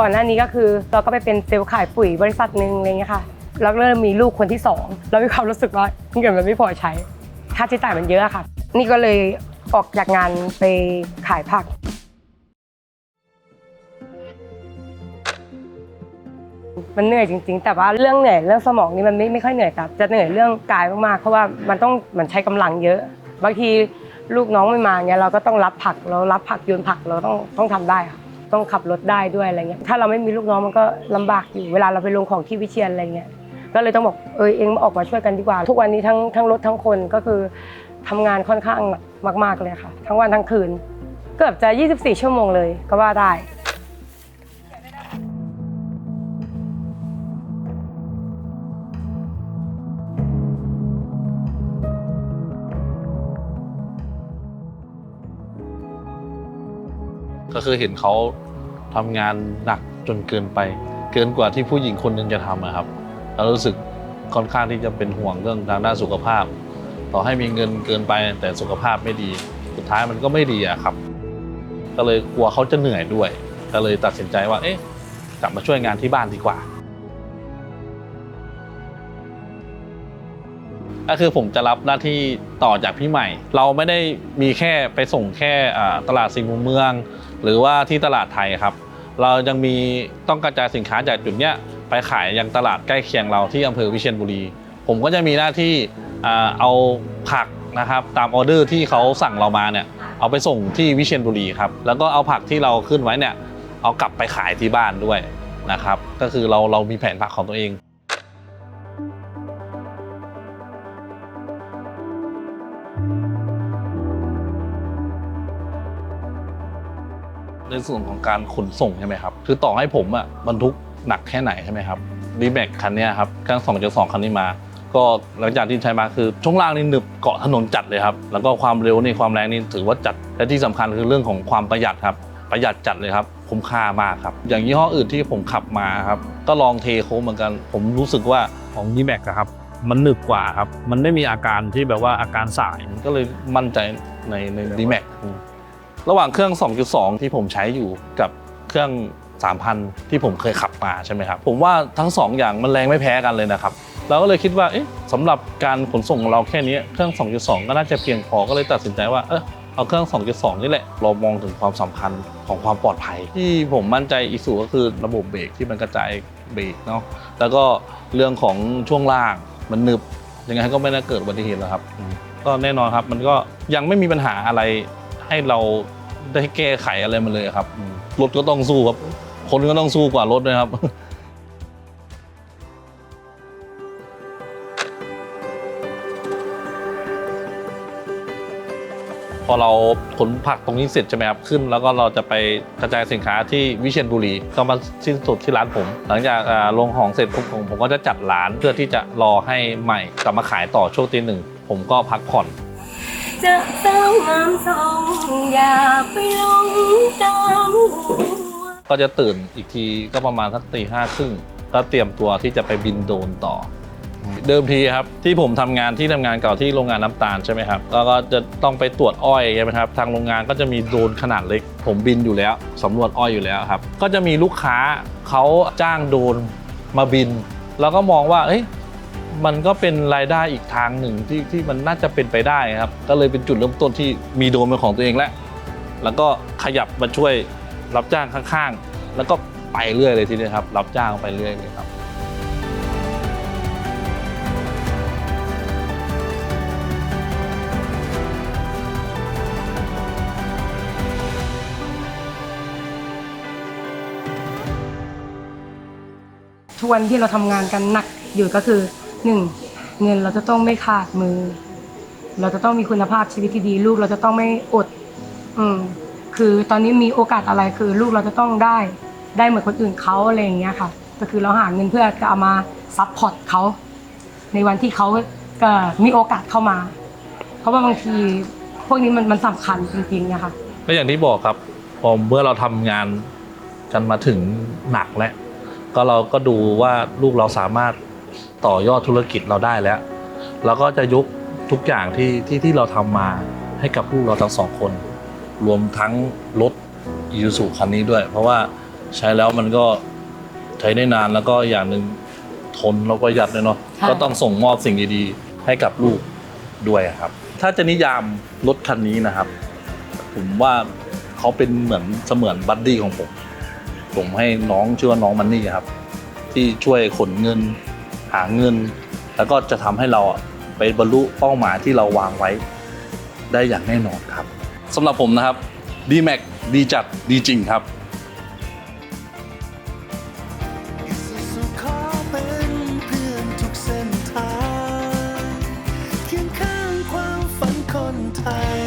ก่อนหน้านี้ก็คือเราก็ไปเป็นเซลล์ขายปุ๋ยบริษัทหนึ่งอะไรเงี้ยค่ะแล้วเริ่มมีลูกคนที่สองแล้วมีความรู้สึกว่าเงินมันไม่พอใช้ค่าใช้จ่ายมันเยอะค่ะ นี่ก็เลยออกจากงานไปขายผัก มันเหนื่อยจริง ๆ แต่ว่าเรื่องเหนื่อยเรื่องสมองนี่มันไม่ไม่ค่อยเหนื่อยแต่จะเหนื่อยเรื่องกายมากๆเพราะว่ามันต้องมันใช้กำลังเยอะ บางทีลูกน้องไม่มาเงี้ยเราก็ต้องรับผักเรารับผักโยนผักเราต้องต้องทำได้ค่ะ ต้องขับรถได้ด้วยอะไรเงี้ยถ้าเราไม่มีลูกน้องมันก็ลำบากอยู่เวลาเราไปลงของที่วิเชียนอะไรเงี้ยก็เลยต้องบอกเออเองมาออกมาช่วยกันดีกว่า ทุกวันนี้ทั้งทั้งรถทั้งคนก็คือทำงานค่อนข้างหนักมาก ๆเลยค่ะ ทั้งวันทั้งคืน เกือบจะ 24 ชั่วโมงเลยก็ว่าได้ ก็คือเห็นเขาทำงานหนักจนเกินไป เกินกว่าที่ผู้หญิงคนหนึงจะทำะครับเรารู้สึกค่อนข้างที่จะเป็นห่วงเรื่องทางด้านสุขภาพ ต่อให้มีเงินเกินไปแต่สุขภาพไม่ดี สุดท้ายมันก็ไม่ดีอะครับ ก็เลยกลัวเขาจะเหนื่อยด้วย ก็เลยตัดสินใจว่า เอ๊ะ กลับมาช่วยงานที่บ้านดีกว่า ก็คือผมจะรับหน้าที่ต่อจากพี่ใหม่ เราไม่ได้มีแค่ไปส่งแค่ตลาดสี่มุมเมือง หรือว่าที่ตลาดไทยครับ เรายังมีต้องกระจายสินค้าจากจุดเนี้ยไปขายยังตลาดใกล้เคียงเราที่อำเภอวิเชียรบุรี ผมก็จะมีหน้าที่เอาผักนะครับตามออเดอร์ที่เขาสั่งเรามาเนี่ยเอาไปส่งที่วิเชียรบุรีครับแล้วก็เอาผักที่เราขึ้นไว้เนี่ยเอากลับไปขายที่บ้านด้วยนะครับ ก็คือเราเรามีแผนผักของตัวเอง ในส่วนของการขนส่งใช่ไหมครับ คือต่อให้ผมอะบรรทุกหนักแค่ไหนใช่ไหมครับดีแม็กคันนี้ครับเครื่อง2 2 คันนี้มา ก็หลังจากที่ใช้มาคือช่วงล่างนี่หนึบเกาะถนนจัดเลยครับ แล้วก็ความเร็วนี่ความแรงนี่ถือว่าจัด และที่สำคัญคือเรื่องของความประหยัดครับ ประหยัดจัดเลยครับ คุ้มค่ามากครับ อย่างยี่ห้ออื่นที่ผมขับมาครับ ก็ลองเทโค้งเหมือนกัน ผมรู้สึกว่าของ d m a x อะครับ มันหนึบกว่าครับ มันไม่มีอาการที่แบบว่าอาการสาย ก็เลยมั่นใจในในดีแม็ก ระหว่างเครื่อง 2.2 ที่ผมใช้อยู่กับเครื่อง 3,000 ที่ผมเคยขับมาใช่ไหมครับ ผมว่าทั้ง 2 อย่างมันแรงไม่แพ้กันเลยนะครับเราก็เลยคิดว่าสำหรับการขนส่งของเราแค่นี้เครื่อง 2.2 ก็น่าจะเพียงพอก็เลยตัดสินใจว่าเออเอาเครื่อง 2.2 นี่แหละ เรามองถึงความสำคัญของความปลอดภัย ที่ผมมั่นใจอีกสูก็คือระบบเบรกที่มันกระจายเบรกเนาะแล้วก็เรื่องของช่วงล่างมันหนึบยังไงก็ไม่น่าเกิดอุบัติเหตุหรอกครับ ก็แน่นอนครับมันก็ยังไม่มีปัญหาอะไร ให้เราได้แก้ไขอะไรมาเลยครับรถก็ต้องสู้ครับ คนก็ต้องสู้กว่ารถนะครับพอเราขนผักตรงนี้เสร็จใช่ไหมครับขึ้น แล้วก็เราจะไปกระจายสินค้าที่วิเชียรบุรีก็มาสิ้นสุดที่ร้านผม หลังจากลงของเสร็จผมผมก็จะจัดร้านเพื่อที่จะรอให้ใหม่กลับมาขายต่อช่วงตีหนึ่งผมก็พักผ่อน จะสาวงามทรงอย่าไปหลงตามหัว ก็จะตื่นอีกทีก็ประมาณสักตีห้าครึ่งก็เตรียมตัวที่จะไปบินโดรนต่ออเดิมทีครับที่ผมทำงานที่ทำงานเก่าที่โรงงานน้ำตาลใช่ไหมครับแล้วก็จะต้องไปตรวจอ้อยใช่ไหมครับทางโรงงานก็จะมีโดรนขนาดเล็ก ผมบินอยู่แล้วสำรวจอ้อยอยู่แล้วครับ ก็จะมีลูกค้าเขาจ้างโดรนมาบิน แล้วก็มองว่าเอ้ย มันก็เป็นรายได้อีกทางหนึ่งที่ที่มันน่าจะเป็นไปได้ครับ ก็เลยเป็นจุดเริ่มต้นที่มีโดรนเป็นของตัวเองแล้วแล้วก็ขยับมาช่วยรับจ้างข้างๆ แล้วก็ไปเรื่อยเลยทีนี้ครับ รับจ้างไปเรื่อยเลยครับทุกวันที่เราทำงานกันหนักอยู่ก็คือ หนึ่งเงินเราจะต้องไม่ขาดมือ เราจะต้องมีคุณภาพชีวิตที่ดี ลูกเราจะต้องไม่อด อืมคือตอนนี้มีโอกาสอะไรคือ ลูกเราจะต้องได้ ได้เหมือนคนอื่นเขาอะไรอย่างเงี้ยค่ะ ก็คือเราหาเงินเพื่อจะเอามาซัพพอร์ตเขาในวันที่เขาก็มีโอกาสเข้ามา เพราะว่าบางทีพวกนี้มันมันสำคัญจริงๆนะคะก็อย่างที่บอกครับพอเมื่อเราทำงานกันมาถึงหนักแล้วก็เราก็ดูว่าลูกเราสามารถ ต่อยอดธุรกิจเราได้แล้วเราก็จะยกทุกอย่างที่ที่ที่เราทำมาให้กับลูกเราทั้งสองคน รวมทั้งรถอีซูซูคันนี้ด้วย เพราะว่าใช้แล้วมันก็ใช้ได้นานแล้วก็อย่างหนึ่งทนแล้วก็ประหยัดเลยเนาะใช่ก็ต้องส่งมอบสิ่งดีๆ ให้กับลูกด้วยครับ ถ้าจะนิยามรถคันนี้นะครับ ผมว่าเขาเป็นเหมือนเสมือนบัดดี้ของผม ผมให้น้องชื่อว่าน้องมันนี่ครับ ที่ช่วยขนเงิน หาเงิน แล้วก็จะทำให้เราไปบรรลุเป้าหมายที่เราวางไว้ได้อย่างแน่นอนครับสำหรับผมนะครับ d m a x ดีจัดดีจริงครับไทย